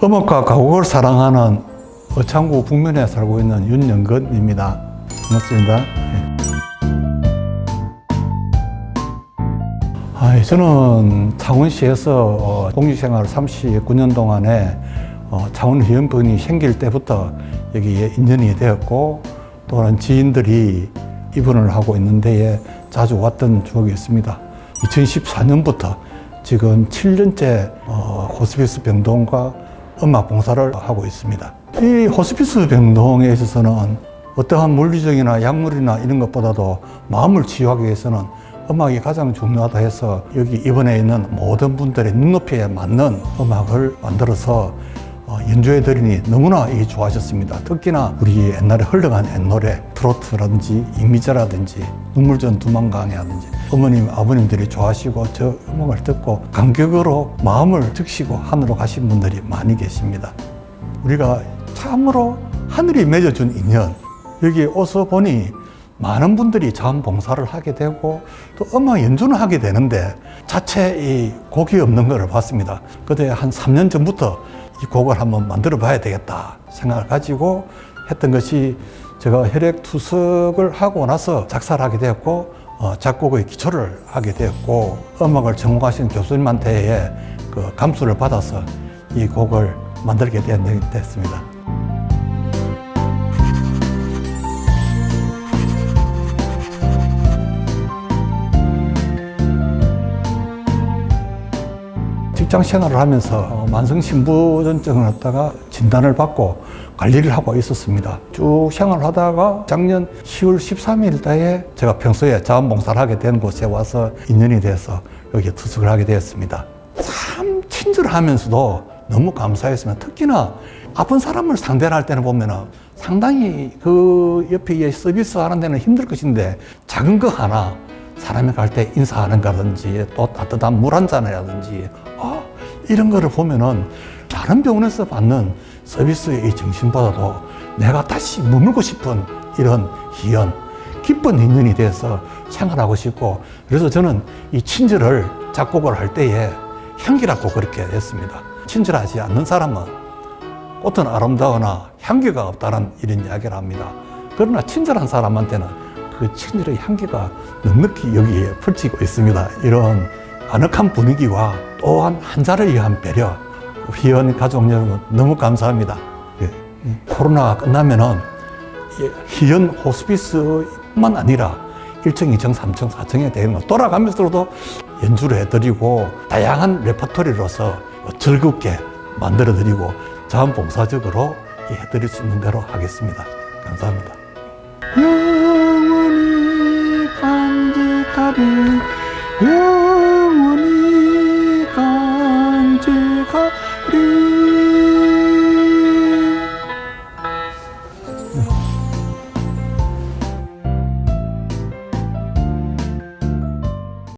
음악과 가곡을 사랑하는 어창구 북면에 살고 있는 윤영근입니다. 반갑습니다. 예. 아, 저는 창원시에서 어, 공직생활 39년 동안에 어, 창원의원분이 생길 때부터 여기에 인연이 되었고 또한 지인들이 입원을 하고 있는 데에 자주 왔던 추억이 있습니다. 2014년부터 지금 7년째 어, 호스피스 병동과 음악 봉사를 하고 있습니다. 이 호스피스 병동에 있어서는 어떠한 물리적이나 약물이나 이런 것보다도 마음을 치유하기 위해서는 음악이 가장 중요하다 해서 여기 입원해 있는 모든 분들의 눈높이에 맞는 음악을 만들어서 어, 연주해 드리니 너무나 이 좋아하셨습니다. 특히나 우리 옛날에 흘러간 옛노래 트로트라든지 이미자라든지 눈물전 두만강이라든지 어머님 아버님들이 좋아하시고 저 음악을 듣고 감격으로 마음을 적시고 하늘로 가신 분들이 많이 계십니다. 우리가 참으로 하늘이 맺어준 인연 여기 어서 보니 많은 분들이 자원봉사를 하게 되고 또 음악 연주는 하게 되는데 자체 이 곡이 없는 것을 봤습니다. 그때 한 3년 전부터 이 곡을 한번 만들어 봐야 되겠다 생각을 가지고 했던 것이 제가 혈액 투석을 하고 나서 작사를 하게 되었고 어, 작곡의 기초를 하게 되었고 음악을 전공하신 교수님한테 그 감수를 받아서 이 곡을 만들게 되- 됐습니다. 직장 생활을 하면서 어, 만성 신부전증을 갖다가 진단을 받고 관리를 하고 있었습니다. 쭉 생활을 하다가 작년 10월 13일 달에 제가 평소에 자원봉사를 하게 된 곳에 와서 인연이 돼서 여기에 투숙을 하게 되었습니다. 참 친절하면서도 너무 감사했으면 특히나 아픈 사람을 상대를 할 때는 보면은 상당히 그 옆에 이 서비스 하는 데는 힘들 것인데 작은 거 하나 사람이 갈 때 인사하는 거라든지 또 따뜻한 물 한 잔이라든지 아, 이런 거를 보면은 다른 병원에서 받는 서비스의 이 정신보다도 내가 다시 머물고 싶은 이런 희연, 기쁜 인연이 돼서 생활하고 싶고 그래서 저는 이 친절을 작곡을 할 때에 향기라고 그렇게 했습니다. 친절하지 않는 사람은 꽃은 아름다우나 향기가 없다는 이런 이야기를 합니다. 그러나 친절한 사람한테는 그 친절의 향기가 넉넉히 여기에 펼치고 있습니다. 이런 아늑한 분위기와 또한 한자를 위한 배려, 희연 가족 여러분 너무 감사합니다. 예. 코로나가 끝나면은 이 희연 호스피스뿐만 아니라 1층, 2층, 3층, 4층에 대한 거 돌아가면서도 연주를 해드리고 다양한 레퍼토리로서 즐겁게 만들어드리고 자원봉사적으로 해드릴 수 있는 대로 하겠습니다. 감사합니다.